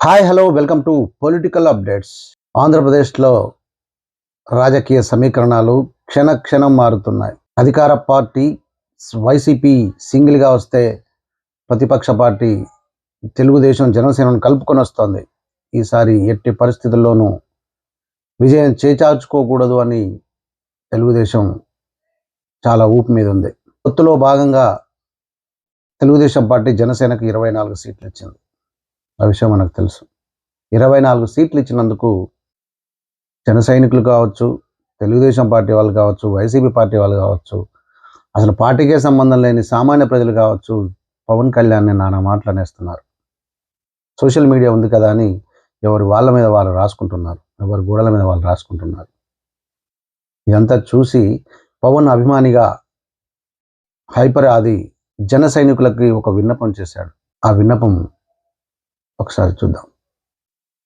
Hi hello welcome to political updates ఆంధ్రప్రదేశ్లో రాజకీయ సమీకరణాలు క్షణ క్షణం మారుతున్నాయి. అధికార పార్టీ వైసీపీ సింగిల్గా వస్తే ప్రతిపక్ష పార్టీ తెలుగుదేశం జనసేనను కలుపుకొని వస్తోంది. ఈసారి ఎట్టి పరిస్థితుల్లోనూ విజయం చేచార్చుకోకూడదు అని తెలుగుదేశం చాలా ఊపు మీద ఉంది. పొత్తులో భాగంగా తెలుగుదేశం పార్టీ జనసేనకు ఇరవై నాలుగు సీట్లు ఇచ్చింది. ఆ విషయం మనకు తెలుసు. ఇరవై నాలుగు సీట్లు ఇచ్చినందుకు జన సైనికులు కావచ్చు తెలుగుదేశం పార్టీ వాళ్ళు కావచ్చు వైసీపీ పార్టీ వాళ్ళు కావచ్చు అసలు పార్టీకే సంబంధం లేని సామాన్య ప్రజలు కావచ్చు పవన్ కళ్యాణ్ని నానా మాటలు అనేస్తున్నారు. సోషల్ మీడియా ఉంది కదా అని ఎవరు వాళ్ళ మీద వాళ్ళు రాసుకుంటున్నారు ఎవరి గోడల మీద వాళ్ళు రాసుకుంటున్నారు. ఇదంతా చూసి పవన్ అభిమానిగా హైపర్ ఆది జన సైనికులకి ఒక విన్నపం చేశాడు. ఆ విన్నపం ఒకసారి చూద్దాం.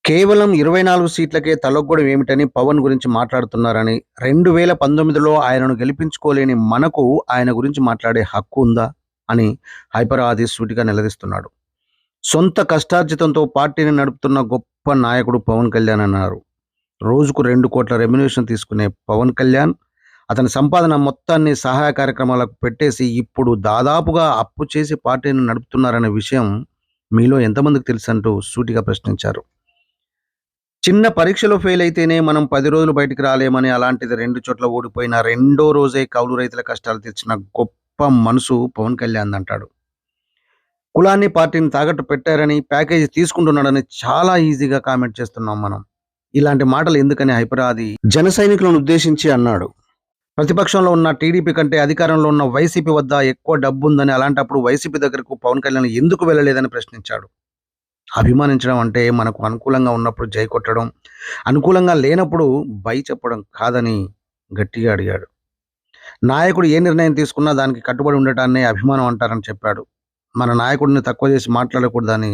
కేవలం ఇరవై నాలుగు సీట్లకే తలొగ్గడం ఏమిటని పవన్ గురించి మాట్లాడుతున్నారని రెండు వేల పంతొమ్మిదిలో ఆయనను గెలిపించుకోలేని మనకు ఆయన గురించి మాట్లాడే హక్కు ఉందా అని హైపర్ ఆది సూటిగా నిలదీస్తున్నాడు. సొంత కష్టార్జితంతో పార్టీని నడుపుతున్న గొప్ప నాయకుడు పవన్ కళ్యాణ్ అన్నారు. రోజుకు రెండు కోట్ల రెమ్యునేషన్ తీసుకునే పవన్ కళ్యాణ్ అతని సంపాదన మొత్తాన్ని సహాయ కార్యక్రమాలకు పెట్టేసి ఇప్పుడు దాదాపుగా అప్పు చేసి పార్టీని నడుపుతున్నారనే విషయం మీలో ఎంతమందికి తెలుసు అంటూ సూటిగా ప్రశ్నించారు. చిన్న పరీక్షలో ఫెయిల్ అయితేనే మనం పది రోజులు బయటికి రాలేమని అలాంటిది రెండు చోట్ల ఓడిపోయిన రెండో రోజే కౌలు రైతుల కష్టాలు తెచ్చిన గొప్ప మనసు పవన్ కళ్యాణ్ అంటాడు. కులాన్ని పార్టీని తాకట్టు పెట్టారని ప్యాకేజీ తీసుకుంటున్నాడని చాలా ఈజీగా కామెంట్ చేస్తున్నాం మనం. ఇలాంటి మాటలు ఎందుకని హైపరాది? జన సైనికులను ఉద్దేశించి అన్నాడు. ప్రతిపక్షంలో ఉన్న టీడీపీ కంటే అధికారంలో ఉన్న వైసీపీ వద్ద ఎక్కువ డబ్బు ఉందని అలాంటప్పుడు వైసీపీ దగ్గరకు పవన్ కళ్యాణ్ ఎందుకు వెళ్ళలేదని ప్రశ్నించాడు. అభిమానించడం అంటే మనకు అనుకూలంగా ఉన్నప్పుడు జై కొట్టడం అనుకూలంగా లేనప్పుడు బై చెప్పడం కాదని గట్టిగా అడిగాడు. నాయకుడు ఏ నిర్ణయం తీసుకున్నా దానికి కట్టుబడి ఉండటాన్నే అభిమానం అంటారని చెప్పాడు. మన నాయకుడిని తక్కువ చేసి మాట్లాడకూడదని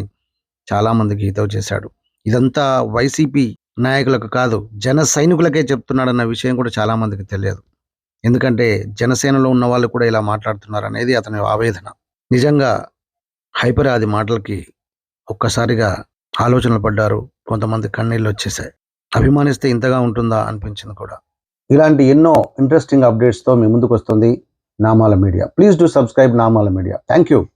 చాలామందికి హితవు చేశాడు. ఇదంతా వైసీపీ నాయకులకు కాదు జన సైనికులకే చెప్తున్నాడన్న విషయం కూడా చాలామందికి తెలియదు. ఎందుకంటే జనసేనలో ఉన్న వాళ్ళు కూడా ఇలా మాట్లాడుతున్నారు అనేది అతని ఆవేదన. నిజంగా హైపర్ ఆది మాటలకి ఒక్కసారిగా ఆలోచనలు పడ్డారు. కొంతమంది కన్నీళ్ళు వచ్చేసాయి. అభిమానిస్తే ఇంతగా ఉంటుందా అనిపించింది కూడా. ఇలాంటి ఎన్నో ఇంట్రెస్టింగ్ అప్డేట్స్తో మీ ముందుకు వస్తుంది Namala media. Please do subscribe Namala media. Thank you